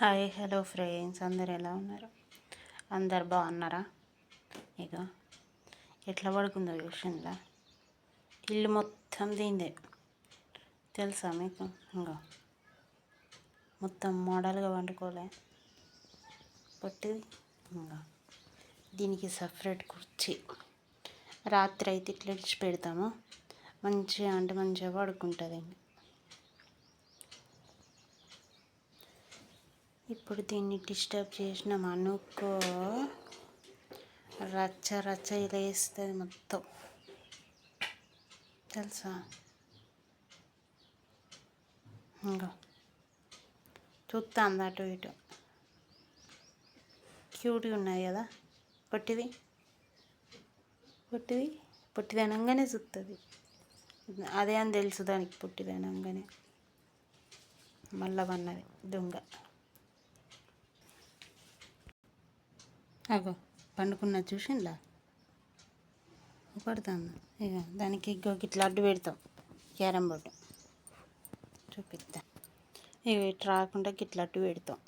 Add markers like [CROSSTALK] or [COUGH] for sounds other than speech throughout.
Hi hello friends. అందరు ఎలా ఉన్నారు? అందరు బాగున్నారా? ఇక ఎట్లా పడుకుందో విషయంలో ఇల్లు మొత్తం దీందే తెలుసా మీకు? ఇంకా మొత్తం మోడల్గా వండుకోలే. పట్టిది? ఇంకా దీనికి సపరేట్ కుర్చీ. రాత్రి అయితే ఇట్లా ఇచ్చి పెడతాము మంచిగా అంటే మంచిగా పడుకుంటుంది. ఇప్పుడు దీన్ని డిస్టర్బ్ చేసినాం అనుకో రచ్చ రచ్చ ఇలా వేస్తుంది మొత్తం. తెలుసా? ఇంకా చూస్తాను అటు ఇటు. క్యూట్గా ఉన్నాయి కదా? పొట్టిది పొట్టిది పొట్టిదనంగానే చూస్తుంది అదే అని తెలుసు దానికి పొట్టిదనంగానే మళ్ళా వన్నది దొంగ. అగో పండుకున్న చూసిందా పడుతుంది ఇక దానికి ఇంకొక ఇట్లా అడ్డు పెడతాం. Carrom board. చూపిస్తా ఇవి ఇట్లా రాకుండా ఇట్లా అడ్డు పెడతాం.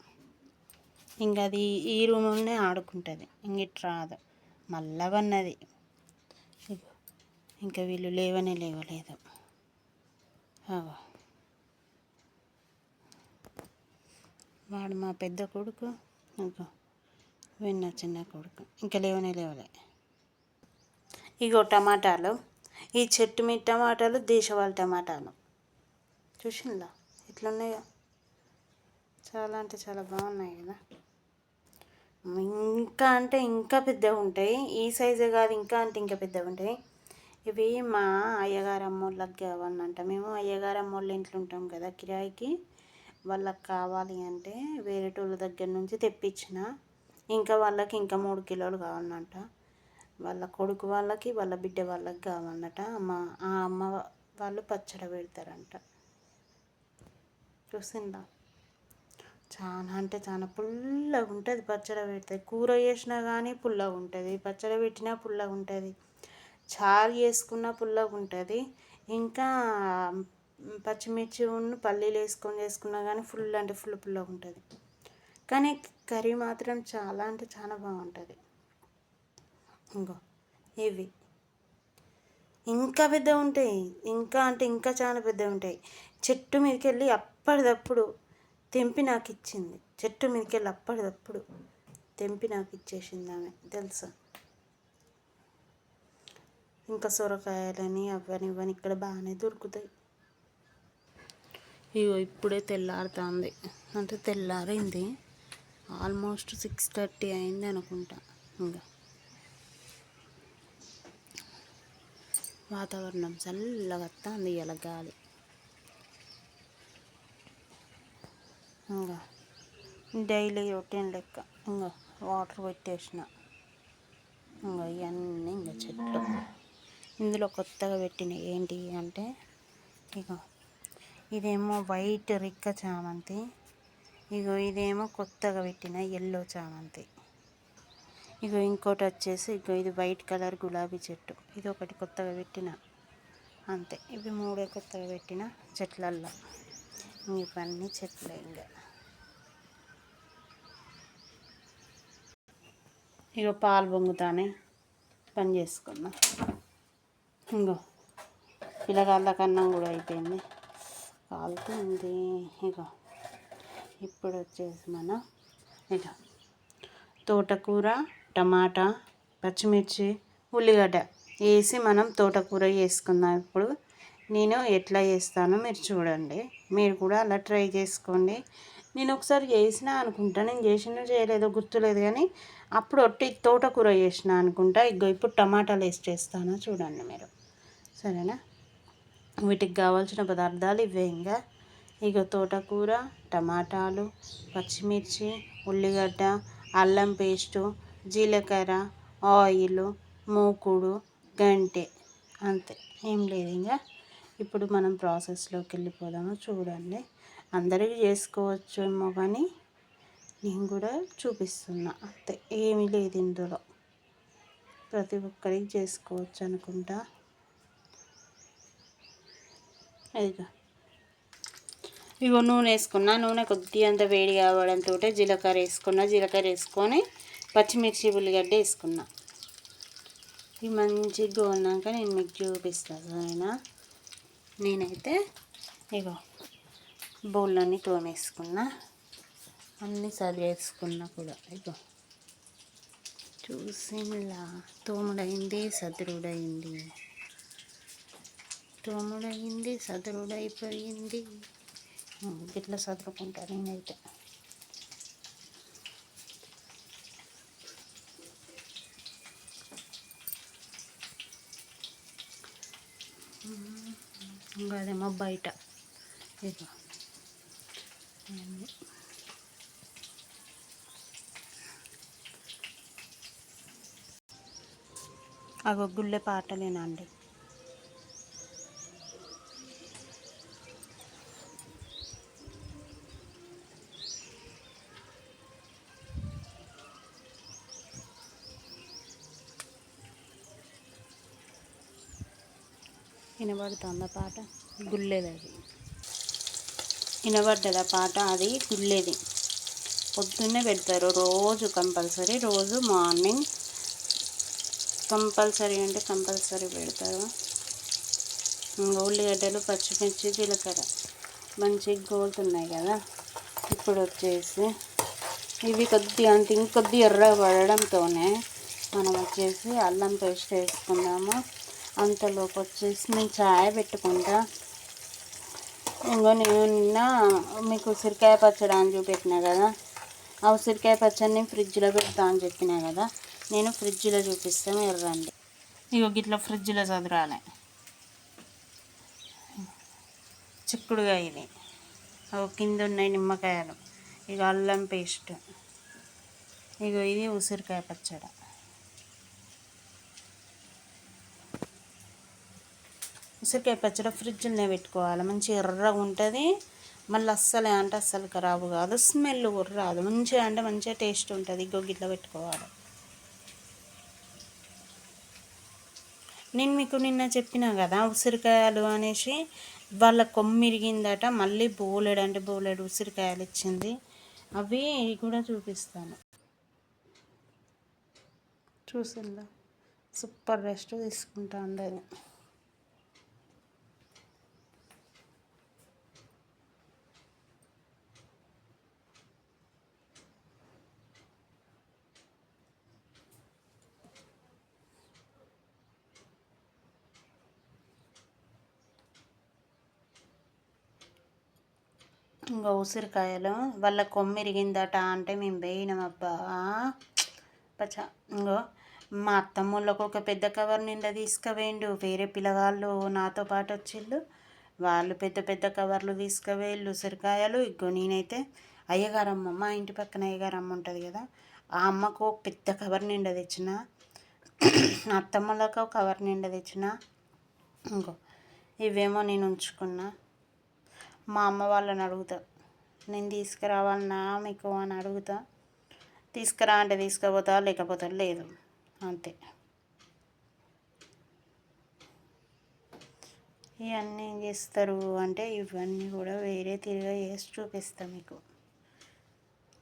ఇంకా అది ఈ రూమ్లోనే ఆడుకుంటుంది. ఇంక ఇట్లా రాదు. మళ్ళా వన్నది ఇంకా వీళ్ళు లేవనే లేవలేదు. వాడు మా పెద్ద కొడుకు ఇంకో విన్న చిన్న కొడుకు. ఇంకా లేవనే లేవలే. ఇగో టమాటాలు. ఈ చెట్టు మీద టమాటాలు దేశవాళ టమాటాలు. చూసిందా ఎట్లున్నాయో? చాలా అంటే చాలా బాగున్నాయి కదా. ఇంకా అంటే ఇంకా పెద్దగా ఉంటాయి. ఈ సైజే కాదు ఇంకా అంటే ఇంకా పెద్దగా ఉంటాయి. ఇవి మా అయ్యగారు అమ్మోళ్ళకి కావాలంట. మేము అయ్యగారు అమ్మోళ్ళ ఇంట్లో ఉంటాం కదా కిరాయికి. వాళ్ళకి కావాలి అంటే వేరేటోళ్ళ దగ్గర నుంచి తెప్పించిన. ఇంకా వాళ్ళకి ఇంకా మూడు కిలోలు కావాలన్నట వాళ్ళ కొడుకు వాళ్ళకి వాళ్ళ బిడ్డ వాళ్ళకి కావాలన్నట అమ్మ ఆ అమ్మ వాళ్ళు పచ్చడి పెడతారంట. చూసిందా? చాలా అంటే చాలా పుల్లగా ఉంటుంది పచ్చడి పెడితే. కూర చేసినా కానీ పుల్లగా ఉంటుంది. పచ్చడి పెట్టినా పుల్లగా ఉంటుంది. చారు చేసుకున్న పుల్లగా ఉంటుంది. ఇంకా పచ్చిమిర్చి ఉన్న పల్లీలు వేసుకొని చేసుకున్నా కానీ ఫుల్ అంటే ఫుల్ పుల్లగా ఉంటుంది. కానీ కర్రీ మాత్రం చాలా అంటే చాలా బాగుంటుంది. ఇంకో ఇవి. ఇంకా పెద్ద ఉంటాయి. ఇంకా అంటే ఇంకా చాలా పెద్ద ఉంటాయి. చెట్టు మీదకి వెళ్ళి అప్పటిదప్పుడు తెంపి నాకు ఇచ్చింది చెట్టు మీదకి వెళ్ళి అప్పటిదప్పుడు తెంపి నాకు ఇచ్చేసింది ఆమె తెలుసా? ఇంకా సొరకాయలని అవని ఇవని ఇక్కడ బాగానే దొరుకుతాయి. ఇగో ఇప్పుడే తెల్లారుతుంది. అంటే తెల్లారింది. ఆల్మోస్ట్ సిక్స్ థర్టీ అయింది అనుకుంటా. ఇంకా వాతావరణం చల్లగా వస్తుంది ఇలా గాలి. ఇంకా డైలీ రొటీన్ లెక్క ఇంకా వాటర్ పెట్టేసిన. ఇంకా ఇవన్నీ ఇంకా చెట్లు. ఇందులో కొత్తగా పెట్టిన ఏంటి అంటే ఇక ఇదేమో వైట్ రిక్క చామంతి. ఇగో ఇదేమో కొత్తగా పెట్టిన ఎల్లో చామంతి. ఇగో ఇంకోటి వచ్చేసి ఇగో ఇది వైట్ కలర్ గులాబీ చెట్టు. ఇది ఒకటి కొత్తగా పెట్టిన. అంతే. ఇవి మూడే కొత్తగా పెట్టిన చెట్లల్లో. ఇవన్నీ చెట్లే ఇంకా ఇగో పాలు పొంగుతానే పని చేసుకున్నా. ఇంకో పిల్లగాళ్ళ కన్నం కూడా అయిపోయింది. కాలుతుంది ఇగో. ఇప్పుడు వచ్చేసి మన ఇక తోటకూర టమాటా పచ్చిమిర్చి ఉల్లిగడ్డ వేసి మనం తోటకూర చేసుకుందాం. ఇప్పుడు నేను ఎట్లా చేస్తానో మీరు చూడండి. మీరు కూడా అలా ట్రై చేసుకోండి. నేను ఒకసారి చేసిన అనుకుంటా. నేను చేసిన చేయలేదో గుర్తులేదు కానీ అప్పుడు ఒట్టి తోటకూర చేసిన అనుకుంటా. ఇగో ఇప్పుడు టమాటాలు వేసి చేస్తాను. చూడండి మీరు. సరేనా? వీటికి కావాల్సిన పదార్థాలు ఇవే ఇంకా. ఇక తోటకూర టమాటాలు పచ్చిమిర్చి ఉల్లిగడ్డ అల్లం పేస్టు జీలకర్ర ఆయిల్ మూకుడు గంటె అంతే. ఏం లేదు ఇంకా ఇప్పుడు మనం ప్రాసెస్లోకి వెళ్ళిపోదాము. చూడండి. అందరికీ చేసుకోవచ్చు ఏమో కానీ నేను కూడా చూపిస్తున్నా. అంతే. ఏమీ లేదు ఇందులో. ప్రతి ఒక్కరికి చేసుకోవచ్చు అనుకుంటా. ఇదిగా. ఇగో నూనె వేసుకున్నా నూనె కొద్దిగా అంత వేడి కావడంతో జీలకర్ర వేసుకున్నా జీలకర్ర వేసుకొని పచ్చిమిర్చి ఉల్లిగడ్డ వేసుకున్నా. ఇవి మంచిగా గోలినాక నేను మీకు చూపిస్తాను ఆయన నేనైతే ఇగో బౌల్లోని తోమేసుకున్నా అన్నీ చదివేసుకున్నా కూడా ఇగో. చూసిలా తోముడైంది సదురుడైంది తోముడైంది సదురుడైపోయింది ఇట్లా సర్దుకుంటాను నేనైతే. ఇంకా అదేమో బయట. ఇక అగో గుళ్ళె పాటలేనండి వినబడుతుందా పాట? గుళ్ళేది అది వినబడ్డదా పాట? అది గుళ్ళేది పొద్దున్నే పెడతారు. రోజు కంపల్సరీ రోజు మార్నింగ్. కంపల్సరీ అంటే కంపల్సరీ పెడతారు. ఉల్లిగడ్డలు పచ్చిమిర్చి జీలకర్ర మంచిగా గోలుతున్నాయి కదా. ఇప్పుడు వచ్చేసి ఇవి కొద్దిగా అంటే ఇంకొద్ది ఎర్ర పడడంతోనే మనం వచ్చేసి అల్లం పేస్ట్ వేసుకుందాము. అంతలోపు వచ్చేసి నేను చాయ్ పెట్టుకుంటా. ఇంకో నేను నిన్న మీకు ఉసిరికాయ పచ్చడి అని చూపెట్టినా కదా. ఆ ఉసిరికాయ పచ్చడిని ఫ్రిడ్జ్లో పెడతా అని చెప్పినా కదా. నేను ఫ్రిడ్జ్లో చూపిస్తాను ఎర్రండి ఇగో గిట్ల ఫ్రిడ్జ్లో చదురాలి. చిక్కుడుగా ఇది. కింద ఉన్నాయి నిమ్మకాయలు. ఇక అల్లం పేస్ట్. ఇగో ఇది ఉసిరికాయ పచ్చడి. ఉసిరికాయ పచ్చడి ఫ్రిడ్జ్లోనే పెట్టుకోవాలి. మంచి ఎర్రగా ఉంటుంది. మళ్ళీ అస్సలే అంటే అస్సలు ఖరాబు కాదు. స్మెల్ కూడా రాదు. మంచిగా అంటే మంచిగా టేస్ట్ ఉంటుంది. గొగ్గిట్లో పెట్టుకోవాలి. నేను మీకు నిన్న చెప్పిన కదా ఉసిరికాయలు అనేసి వాళ్ళ కొమ్మిరిగిందట మళ్ళీ బోలెడు అంటే బోలెడు ఉసిరికాయలు ఇచ్చింది. అవి కూడా చూపిస్తాను. చూసిందా? సూపర్ రెస్ట్ తీసుకుంటా ఉండేది. ఇంకా ఉసిరికాయలు. వాళ్ళ కొమ్మిరిగిందట అంటే మేము వేయినామబ్బా పచ్చ ఇంకో మా అత్తమ్మళ్ళకు ఒక పెద్ద కవర్ నిండా తీసుకువేయండు వేరే పిల్లగాళ్ళు నాతో పాటు వచ్చిళ్ళు. వాళ్ళు పెద్ద పెద్ద కవర్లు తీసుకువేళ్ళు ఉసిరికాయలు. ఇగో నేనైతే అయ్యగారమ్మ మా ఇంటి పక్కన అయ్యగారమ్మ ఉంటుంది కదా ఆ అమ్మకు ఒక పెద్ద కవర్ నిండా తెచ్చిన. అత్తమ్మలకు కవర్ నిండా తెచ్చిన. ఇంకో ఇవేమో నేను ఉంచుకున్నా. మా అమ్మ వాళ్ళని అడుగుతా. నేను తీసుకురావాలన్నా మీకు అని అడుగుతా. తీసుకురా అంటే తీసుకుపోతా లేకపోతే లేదు. అంతే. ఇవన్నీ ఏం చేస్తారు అంటే ఇవన్నీ కూడా వేరే తిరిగా వేసి చూపిస్తా మీకు.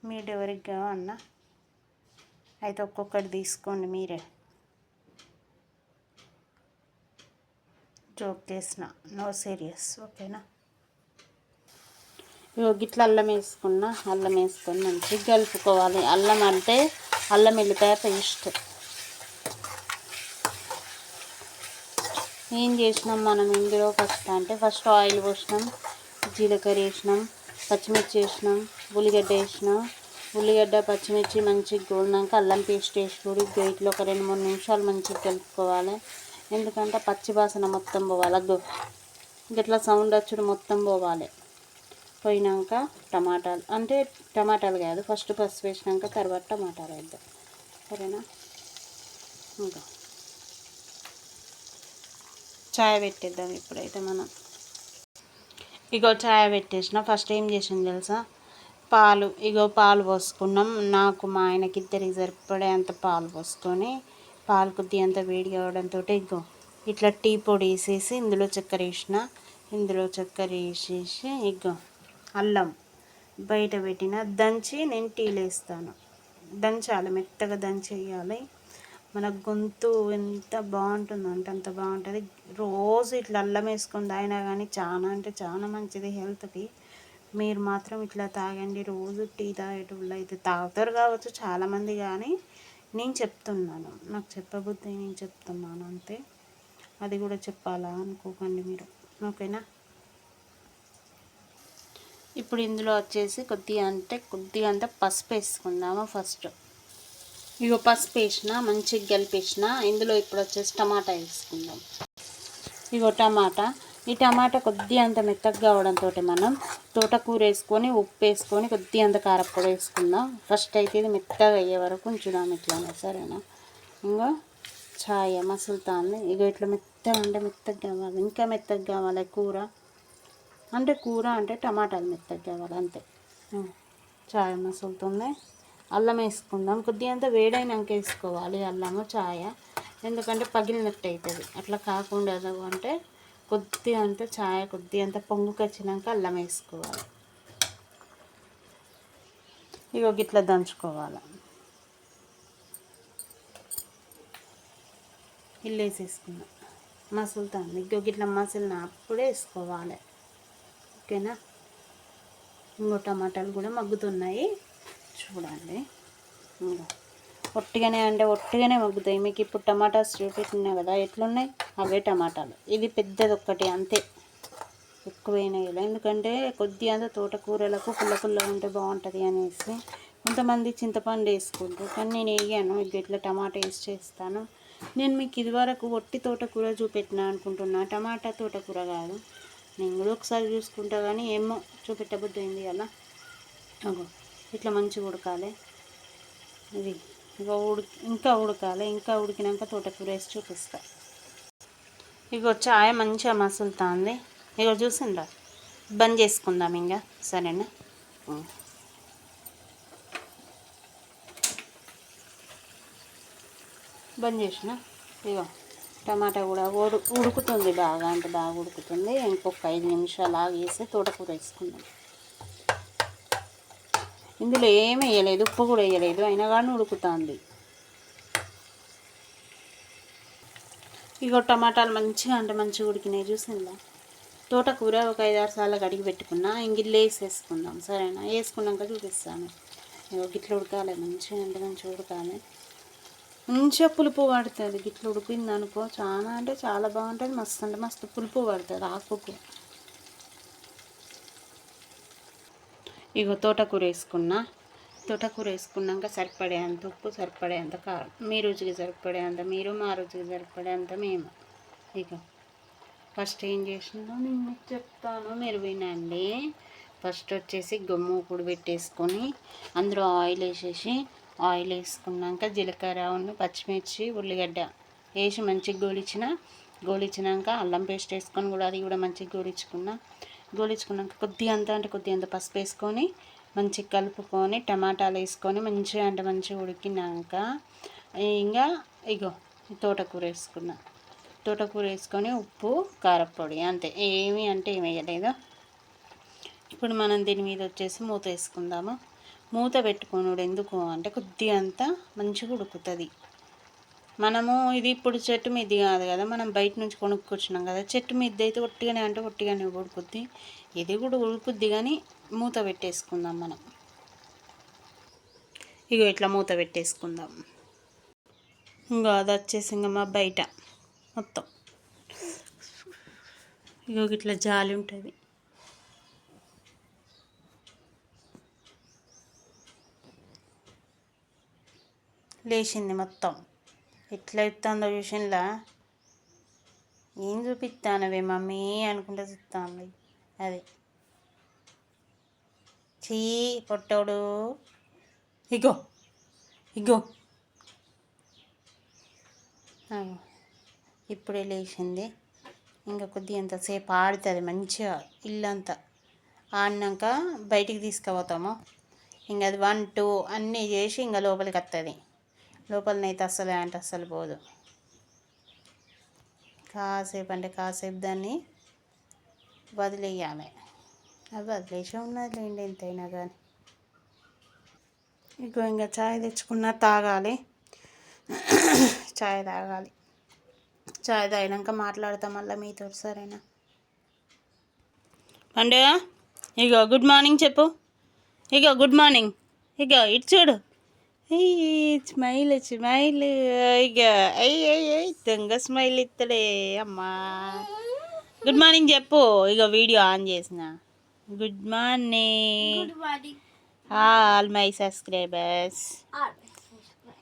మీ డెవరికి కావన్నా అయితే ఒక్కొక్కటి తీసుకోండి మీరే. జోక్ చేసిన. నో సీరియస్ ఓకేనా గిట్ల అల్లం వేసుకున్న అల్లం వేసుకొని మంచిగా కలుపుకోవాలి. అల్లం అంటే అల్లం వెల్లిపాయ పేస్ట్. ఏం చేసినాం మనం ఇందులో? ఫస్ట్ అంటే ఫస్ట్ ఆయిల్ పోసినాం జీలకర్ర వేసినాం పచ్చిమిర్చి వేసినాం ఉల్లిగడ్డ వేసినాం. ఉల్లిగడ్డ పచ్చిమిర్చి మంచిగా గోలినాక అల్లం పేస్ట్ వేసి కూడా ఒక రెండు మూడు నిమిషాలు మంచిగా కలుపుకోవాలి. ఎందుకంటే పచ్చి వాసన మొత్తం పోవాలి. ఇట్లా సౌండ్ వచ్చుడు మొత్తం పోవాలి. పోయినాక టమాటాలు అంటే టమాటాలు కాదు ఫస్ట్ పసుపు వేసినాక తర్వాత టమాటాలు వేద్దాం. సరేనా? ఇంకా. చాయ్ పెట్టేద్దాం ఇప్పుడైతే మనం. ఇగో చాయ్ పెట్టేసిన ఫస్ట్ ఏం చేసింది తెలుసా? పాలు ఇగో పాలు పోసుకున్నాం. నాకు మా ఆయనకి ఇద్దరికి సరిపడే అంత పాలు పోసుకొని పాలు కొద్ది అంత వేడి కావడంతో ఇగో ఇట్లా టీ పొడి వేసేసి ఇందులో చక్కెర వేసిన ఇందులో చక్కెర వేసేసి ఇగో అల్లం బయట పెట్టిన దంచి నేను టీలు వేస్తాను. దంచాలి మెత్తగా దంచేయాలి. మన గొంతు ఎంత బాగుంటుందో అంటే అంత బాగుంటుంది. రోజు ఇట్లా అల్లం వేసుకొని తాగినా కానీ చాలా అంటే చాలా మంచిది హెల్త్కి మీరు మాత్రం ఇట్లా తాగండి. రోజు టీ తాగేటప్పుడు అయితే తాగుతారు కావచ్చు చాలామంది కానీ నేను చెప్తున్నాను. నాకు చెప్పబుద్ధి నేను చెప్తున్నాను అంతే. అది కూడా చెప్పాలా అనుకోకండి మీరు. ఓకేనా? ఇప్పుడు ఇందులో వచ్చేసి కొద్దిగా అంటే కొద్దిగా అంతా పసుపు వేసుకుందాము ఫస్ట్. ఇగో పసుపు వేసిన మంచిగా కలిపేసిన ఇందులో ఇప్పుడు వచ్చేసి టమాటా వేసుకుందాం. ఇగో టమాటా. ఈ టమాటా కొద్దిగా అంత మెత్తగా కావడంతో మనం తోటకూర వేసుకొని ఉప్పు వేసుకొని కొద్దిగా అంత కారప్పొడి వేసుకుందాం. ఫస్ట్ అయితే ఇది మెత్తగా అయ్యే వరకు ఉంచుదాం ఇట్లానే సరేనా? ఇంకా ఛాయ మసులుతాంది ఇక ఇట్లా మెత్తగా అంటే మెత్తగా కావాలి. ఇంకా మెత్తగా కావాలి కూర. అంటే కూర అంటే టమాటాలు మెత్తగా కావాలి అంతే. చాయ్ మసులుతుంది అల్లం వేసుకుందాం. కొద్దిగా అంత వేడైనాక వేసుకోవాలి అల్లము చాయ. ఎందుకంటే పగిలినట్టు అవుతుంది అట్లా కాకుండా అంటే కొద్దిగా అంత చాయ కొద్దిగా అంత పొంగుకి వచ్చినాక అల్లం వేసుకోవాలి. ఇక గిట్లా దంచుకోవాలి. ఇల్లు వేసేసుకుందాం మసులుతాను ఇంకో గిట్ల మసిలిన అప్పుడే వేసుకోవాలి. ఓకేనా? ఇంకో టమాటాలు కూడా మగ్గుతున్నాయి. చూడండి. ఒట్టిగానే అంటే ఒట్టిగానే మగ్గుతాయి. మీకు ఇప్పుడు టమాటాస్ చూపించినాయి కదా ఎట్లున్నాయి? అవే టమాటాలు. ఇది పెద్దది ఒక్కటి అంతే. ఎక్కువైనా ఎందుకంటే కొద్దిగా అంత తోటకూరలకు పుల్ల పుల్ల ఉంటే బాగుంటుంది అనేసి కొంతమంది చింతపండు వేసుకుంటారు. కానీ నేను వేయను. ఇట్లా టమాటా వేసి చేస్తాను. నేను మీకు ఇదివరకు ఒట్టి తోటకూర చూపెట్టిన అనుకుంటున్నా. టమాటా తోటకూర కాదు. నేను కూడా ఒకసారి చూసుకుంటా కానీ ఏమో చూపెట్టబుద్ధి అయింది అలా అగో ఇట్లా మంచిగా ఉడకాలి. ఇది ఇక ఉడికి ఇంకా ఉడకాలి ఇంకా ఉడికినాక తోటకూర వేసి చూపిస్తా. ఇగో చాయ్ మంచిగా మసులుతుంది. ఇగో చూసిండ్రా? బంద్ చేసుకుందాం ఇంకా సరేనా? బంద్ చేసిన? ఇగో. టమాటా కూడా ఉడు ఉడుకుతుంది బాగా అంటే బాగా ఉడుకుతుంది. ఇంకొక ఐదు నిమిషాలు ఆగేసి తోటకూర వేసుకుందాం. ఇందులో ఏమి వేయలేదు ఉప్పు కూడా వేయలేదు అయినా కానీ ఉడుకుతుంది. ఇగో టమాటాలు మంచిగా అంటే మంచిగా ఉడికినాయి చూసిందా తోటకూర ఒక ఐదు ఆరు సార్లు కడిగి పెట్టుకున్నా ఇంగిల్లు వేసేసుకుందాం సరేనా? వేసుకున్నాక చూపిస్తాను. ఇగో గిట్ల ఉడకాలి మంచిగా అంటే మంచిగా ఉడకాలి. మంచిగా పులుపు పడుతుంది గిట్ల ఉడికింది అనుకో చాలా అంటే చాలా బాగుంటుంది. మస్తు అంటే మస్తు పులుపు పడుతుంది ఆకుకు. ఇగో తోటకూర వేసుకున్నా. తోటకూర వేసుకున్నాక సరిపడేంత ఉప్పు సరిపడేంత కారం. మీ రుచికి సరిపడేంత మీరు మా రుచికి సరిపడేంత మేము. ఇక ఫస్ట్ ఏం చేసిందో నేను మీకు చెప్తాను. మీరు వినండి. ఫస్ట్ వచ్చేసి గమ్ము కూడా పెట్టేసుకొని అందులో ఆయిల్ వేసేసి ఆయిల్ వేసుకున్నాక జీలకర్ర ఉన్న పచ్చిమిర్చి ఉల్లిగడ్డ వేసి మంచిగా గోలిచిన గోలిచ్చినాక అల్లం పేస్ట్ వేసుకొని కూడా అది కూడా మంచిగా గోలించుకున్న. గోలించుకున్నాక కొద్దిగా అంత అంటే కొద్దిగా అంత పసుపు వేసుకొని మంచిగా కలుపుకొని టమాటాలు వేసుకొని మంచిగా అంటే మంచిగా ఉడికినాక ఇంకా ఇగో తోటకూర వేసుకున్నా. తోటకూర వేసుకొని ఉప్పు కారపొడి అంతే. ఏమి అంటే ఏమి వేయలేదు. ఇప్పుడు మనం దీని మీద వచ్చేసి మూత వేసుకుందాము. మూత పెట్టుకున్నాడు ఎందుకు అంటే కొద్దిగా అంతా మంచిగా ఉడుకుతుంది. మనము ఇది ఇప్పుడు చెట్టు మీద కాదు కదా మనం బయట నుంచి కొనుక్కొచ్చినాం కదా చెట్టు మీద అయితే ఒట్టిగానే అంటే ఒట్టిగానే ఉడుకుద్ది. ఇది కూడా ఉడుకుద్ది కానీ మూత పెట్టేసుకుందాం మనం. ఇగో ఇట్లా మూత పెట్టేసుకుందాం. ఇంకా అది వచ్చేసి ఇంకా మా బయట మొత్తం. ఇగో ఇట్లా జాలి ఉంటుంది. లేచింది మొత్తం. ఎట్లా ఇస్తుందో ట్యూషన్లా ఏం చూపిస్తానవే మమ్మీ అనుకుంటే చూస్తాను అది. చీ పొట్టోడు. ఇగో ఇగో. ఇప్పుడే లేచింది. ఇంకా కొద్దిగా ఎంతసేపు ఆడుతుంది మంచిగా ఇల్లంతా. ఆడినాక బయటికి తీసుకుపోతాము. ఇంకా అది వన్ టూ అన్నీ చేసి ఇంకా లోపలికి వస్తుంది లోపలనైతే అస్సలు అంటే అస్సలు పోదు. కాసేపు అంటే కాసేపు దాన్ని వదిలేయాలి. అది వదిలేసి ఉన్నది లేండి ఎంతైనా కానీ ఇంకో ఇంకా చాయ్ తెచ్చుకున్న తాగాలి. చాయ్ తాగాలి. చాయ్ తాగినాక మాట్లాడతాం మళ్ళీ మీతో సరేనా? పండుగ? ఇగో గుడ్ మార్నింగ్ చెప్పు. ఇగో గుడ్ మార్నింగ్. ఇగో ఇటు చూడు. స్మైల్ స్మైల్ ఇక అయ్యి అయ్యి దొంగ స్మైల్ ఇత్తడే అమ్మా గుడ్ మార్నింగ్ చెప్పు ఇక వీడియో ఆన్ చేసిన good morning all my subscribers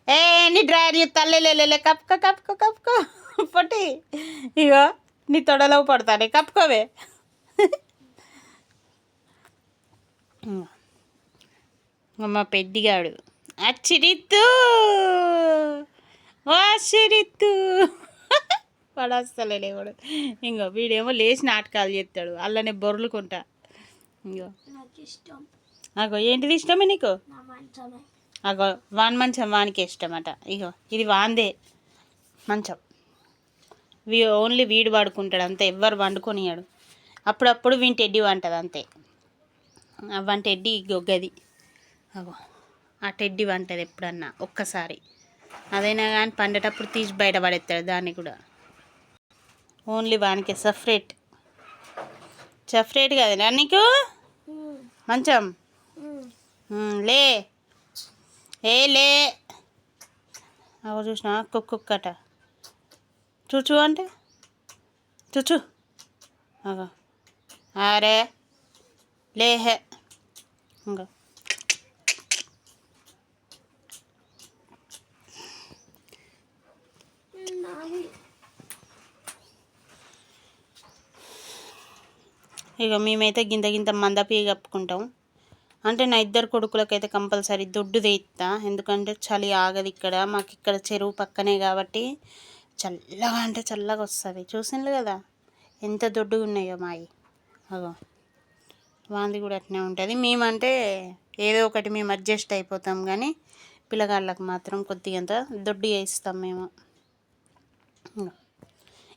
ఏ నీ డ్రైవర్ తల్లే కప్పుకో కప్పుకో కప్పుకో పొట్టి. ఇగో నీ తొడలో పడతానే. కప్పుకోవే [LAUGHS] మా పెద్దిగాడు. అచ్చిరిత్తు వాసిరిత్తు వాడు వస్తలే లేవాడు ఇంకో వీడేమో లేచి నాటకాలు చేస్తాడు. అల్లనే బొర్లుకుంటా ఇంకో అగో ఏంటిది ఇష్టమే నీకు? అగో వాన్ మంచం వానికి ఇష్టమట. ఇగో ఇది వాందే మంచం. వీ ఓన్లీ వీడు పడుకుంటాడు అంతే ఎవ్వరు వండుకొనియాడు అప్పుడప్పుడు వీని టెడ్డి వంటది అంతే ఆ వన్ టెడ్డి ఇగో గది అగో. ఆ టెడ్డి వంటది ఎప్పుడన్నా ఒక్కసారి. అదైనా కానీ పండేటప్పుడు తీసి బయటపడేస్తాడు దాన్ని కూడా. ఓన్లీ వానికి సపరేట్. సపరేట్ కదా నీకు? మంచం? లే. ఏ లే. అవ చూసిన కుక్కట చూచు అంటే? చూచు. అగో. అరే లేహే ఇంకా ఇక మేమైతే గింత గింత మందపి కప్పుకుంటాం. అంటే నా ఇద్దరు కొడుకులకైతే కంపల్సరీ దొడ్డు తెయిస్తా ఎందుకంటే చలి ఆగదు ఇక్కడ. మాకు ఇక్కడ చెరువు పక్కనే కాబట్టి చల్లగా అంటే చల్లగా వస్తుంది. చూసిండ్రు కదా? ఎంత దొడ్డుగా ఉన్నాయో మావి అగో వాంది కూడా అట్నే ఉంటుంది. మేమంటే ఏదో ఒకటి మేము అడ్జస్ట్ అయిపోతాం. కానీ పిల్లగాళ్ళకి మాత్రం కొద్దిగా దొడ్డు వేయిస్తాం మేము.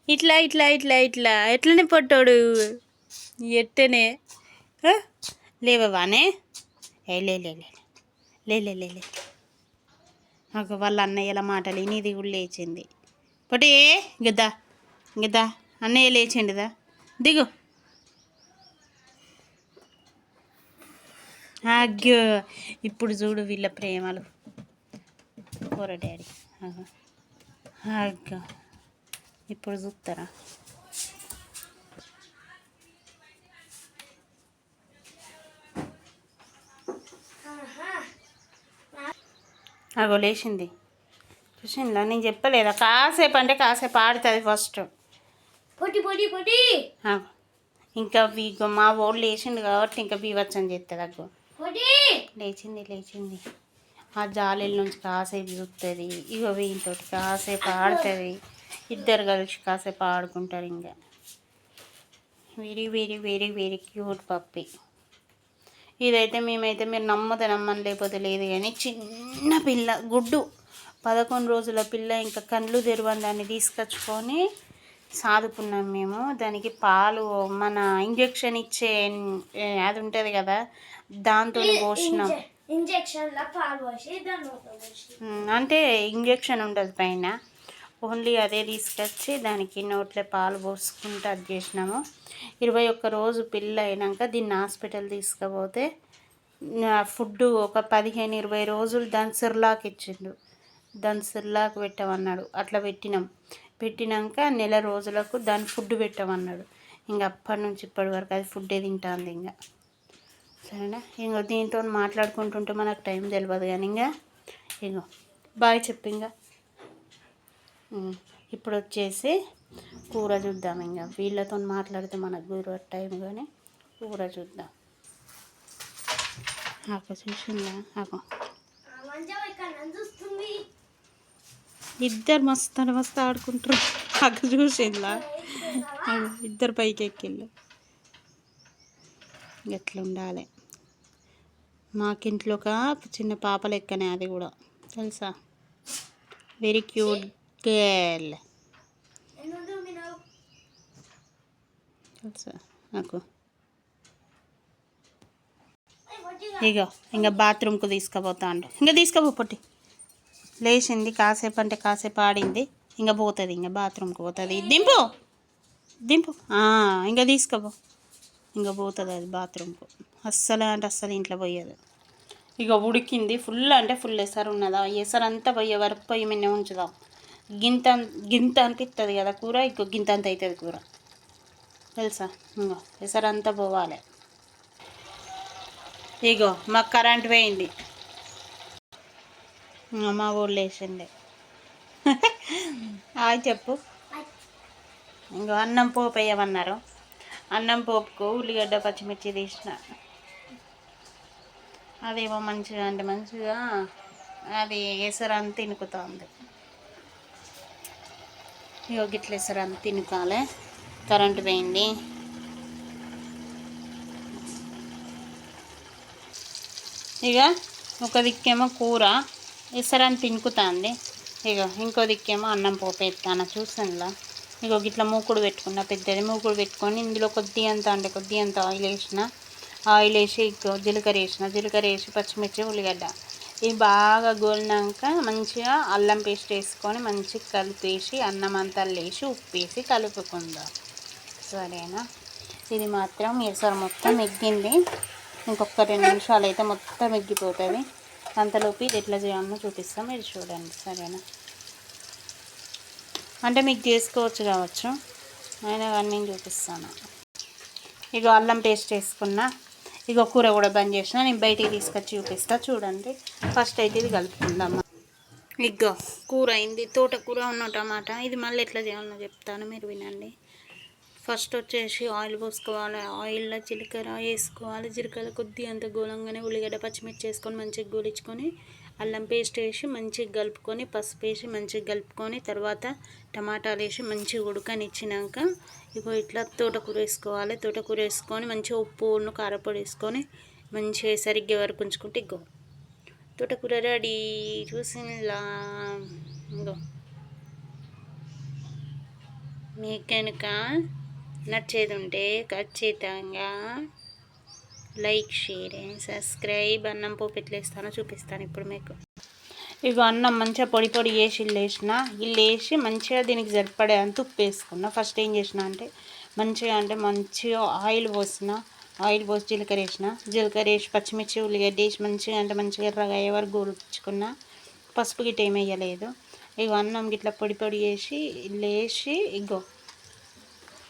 ఇట్లా ఇట్లా ఇట్లా ఇట్లా. ఎట్లనే పట్టాడు ఎట్టనే లేవవానే ఏ లే లే లే లే. లే లే లే నాకు వాళ్ళ అన్నయ్యల మాటలు నీది కూడా లేచింది. పొట్టి గద్దా గద్దా అన్నయ్య లేచిండిదా దిగు. అగ్గో. ఇప్పుడు చూడు వీళ్ళ ప్రేమలు. కూర డాడీ. అగ్గో. ఇప్పుడు చూస్తారా? అగో లేచింది. చూసిందా నేను చెప్పలేదా? కాసేపు అంటే కాసేపు ఆడుతుంది ఫస్ట్ పొట్టి పొట్టి పొట్టి! అగో. ఇంకా వీగో మా ఓళ్ళు లేచిండు కాబట్టి ఇంకా బీవచ్చం చేస్తుంది అగ్గో లేచింది లేచింది. ఆ జాలీల నుంచి కాసేపు చూస్తుంది ఇగో వీటితో కాసేపు ఆడుతుంది. ఇద్దరు కలిసి కాసేపు ఆడుకుంటారు ఇంకా. Very very very very cute puppy. ఇదైతే మేమైతే మీరు నమ్మతే నమ్మని లేకపోతే లేదు కానీ చిన్న పిల్ల గుడ్డు. పదకొండు రోజుల పిల్ల ఇంకా కళ్ళు తెరవని దాన్ని తీసుకొచ్చుకొని సాదుకున్నాం మేము. దానికి పాలు మన ఇంజెక్షన్ ఇచ్చే అది ఉంటుంది కదా దాంతో పోసినాం ఇంజెక్షన్ల పాలు పోసి ఉమ్, అంటే ఇంజెక్షన్ ఉంటుంది పైన. ఓన్లీ అదే తీసుకొచ్చి దానికి నోట్లో పాలు పోసుకుంటూ అది చేసినాము. ఇరవై ఒక్క రోజు పిల్ల అయినాక దీన్ని హాస్పిటల్ తీసుకుపోతే ఫుడ్ ఒక పదిహేను ఇరవై రోజులు దాని సిర్లాక్ ఇచ్చిండు. దాని సిర్లాక్ పెట్టమన్నాడు. అట్లా పెట్టినాం. పెట్టినాక నెల రోజులకు దాని ఫుడ్ పెట్టమన్నాడు. ఇంక అప్పటి నుంచి ఇప్పటి వరకు అది ఫుడ్డే తింటుంది ఇంకా. సరేనా? ఇంకో దీంతో మాట్లాడుకుంటుంటే మనకు టైం తెలియదు కానీ ఇంకా ఇగో బాయ్ చెప్పు ఇంకా. ఇప్పుడు వచ్చేసి కూర చూద్దాం ఇంకా వీళ్ళతో మాట్లాడితే మనకు కూర టైం కానీ కూర చూద్దాం. ఆకు చూసిందా? ఆకు. ఆ ఇద్దరు మస్తు మస్తు ఆడుకుంటారు ఆకు చూసిందా? ఇద్దరు పైకి ఎక్కిళ్ళు ఎట్లా ఉండాలి మాకింట్లో ఒక చిన్న పాప లెక్కనే అది కూడా. తెలుసా? వెరీ క్యూట్ తెలుసా నాకు ఇగో ఇంకా బాత్రూమ్కు తీసుకుపోతాండు. ఇంకా తీసుకుపో పొట్టి. లేచింది కాసేపు అంటే కాసేపు ఆడింది. ఇంకా పోతుంది ఇంకా బాత్రూమ్కి పోతుంది. దింపు. దింపు. ఇంకా తీసుకుపో. ఇంకా పోతుంది అది బాత్రూమ్కు. అస్సలు అంటే అస్సలు ఇంట్లో పోయేది. ఇక ఉడికింది. ఫుల్ అంటే ఫుల్ ఎసరు ఉన్నదా? ఎసరు అంతా పోయే వరకు పొయ్యి మీద ఉంచుదాం. గింత గింత అనిపిస్తుంది కదా కూర? ఇంకో గింత అంత అవుతుంది కూర. తెలుసా? ఇంకో ఎసరంతా పోవాలి. ఇగో మాకు కరెంట్ పోయింది. మా ఊళ్ళు వేసింది హాయ్ [LAUGHS] చెప్పు. ఇంకో అన్నం పోపు వేయమన్నారు అన్నం పోపుకు ఉల్లిగడ్డ పచ్చిమిర్చి తీసిన. అదేమో మంచిగా అంటే మంచిగా అది ఎసరంతా అంత ఇగో గిట్ల ఎసరు అంత తినుకాలే కరెంటు పోయింది. ఇక ఒక దిక్కేమో కూర ఎసరని తినుకుతాంది. ఇక ఇంకో దిక్కేమో అన్నం పోపేస్తాను చూసానులా. ఇగో గిట్ల మూకుడు పెట్టుకున్న పెద్దది మూకుడు పెట్టుకొని ఇందులో కొద్ది అంత అంటే కొద్ది అంత ఆయిల్ వేసిన. ఆయిల్ వేసి జీలకర్ర వేసిన. జీలకర్ర వేసి పచ్చిమిర్చి ఉల్లిగడ్డ. ఇవి బాగా గోలినాక మంచిగా అల్లం పేస్ట్ వేసుకొని మంచిగా కలిపేసి అన్నం అంతా లేచి ఉప్పు వేసి కలుపుకుందాం. సరేనా? ఇది మాత్రం ఎసరు మొత్తం ఎగ్గింది. ఇంకొక రెండు నిమిషాలు అయితే మొత్తం ఎగ్గిపోతుంది. అంతలోపు ఇది ఎట్లా చేయాలో చూపిస్తాం. మీరు చూడండి. సరేనా? అంటే మీకు చేసుకోవచ్చు కావచ్చు. అయినా కానీ నేను చూపిస్తాను. ఇక అల్లం పేస్ట్ వేసుకున్నా. ఇక కూర కూడా బంద్ చేసిన నేను బయటికి తీసుకొచ్చి చూపిస్తా చూడండి. ఫస్ట్ అయితే ఇది కలుపుకుందామా ఇగ్గో కూర అయింది తోటకూర ఉన్న టమాటా. ఇది మళ్ళీ ఎట్లా చేయాలో చెప్తాను మీరు వినండి. ఫస్ట్ వచ్చేసి ఆయిల్ పోసుకోవాలి ఆయిల్లో జీలకర్ర వేసుకోవాలి జీలకర్ర కొద్ది అంత గోలంగానే ఉల్లిగడ్డ పచ్చిమిర్చి వేసుకొని మంచిగా గోలించుకొని అల్లం పేస్ట్ వేసి మంచిగా కలుపుకొని పసుపు వేసి మంచిగా కలుపుకొని తర్వాత టమాటాలు వేసి మంచిగా ఉడకనిచ్చినాక ఇగో ఇట్లా తోటకూర వేసుకోవాలి. తోటకూర వేసుకొని మంచిగా ఉప్పు కారపొడి వేసుకొని మంచిగా సరిగ్గా వరకు ఉంచుకుంటే ఇగో. తోటకూర రెడీ. చూసినలా ఇంకో మీకు కనుక నచ్చేది ఉంటే ఖచ్చితంగా లైక్ షేర్ అండ్ సబ్స్క్రైబ్. అన్నం పోపు ఎట్లేస్తానో చూపిస్తాను ఇప్పుడు మీకు. ఇక అన్నం మంచిగా పొడి పొడి వేసి ఇల్లు వేసిన ఇల్లు వేసి మంచిగా దీనికి సరిపడే అంత ఉప్పు వేసుకున్నా. ఫస్ట్ ఏం చేసిన అంటే మంచిగా అంటే మంచిగా ఆయిల్ పోసిన. ఆయిల్ పోసి జీలకర్ర వేసిన. జీలకర్ర వేసి పచ్చిమిర్చి ఉల్లిగడ్డ వేసి మంచిగా అంటే మంచిగా ఎర్రగా అయ్యే వరకు గోలుచుకున్న పసుపు గిట్ట ఏం వేయలేదు. ఇగో అన్నం గిట్ల పొడి పొడి వేసి లేసి ఇగో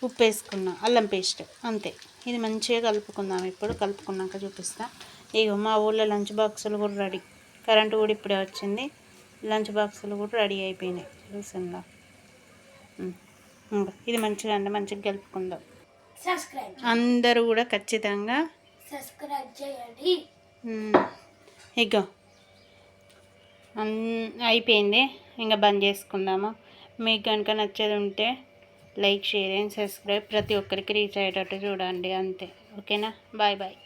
ఉప్పు వేసుకున్నా. అల్లం పేస్ట్ అంతే. ఇది మంచిగా కలుపుకుందాం. ఇప్పుడు కలుపుకున్నాక చూపిస్తా. ఇగో మా ఊళ్ళో లంచ్ బాక్సులు కూడా రెడీ. కరెంటు కూడా ఇప్పుడే వచ్చింది. లంచ్ బాక్సులు కూడా రెడీ అయిపోయినాయి. చూసిందా. ఇంకా ఇది మంచిగా అంటే మంచిగా కలుపుకుందాం. అందరూ కూడా ఖచ్చితంగా ఇగో. అయిపోయింది. ఇంకా బంద్ చేసుకుందాము. మీకు కనుక నచ్చేది ఉంటే లైక్ షేర్ అండ్ సబ్స్క్రైబ్. ప్రతి ఒక్కరికి రీచ్ అయ్యేటట్టు చూడండి. అంతే. ఓకేనా? Bye bye.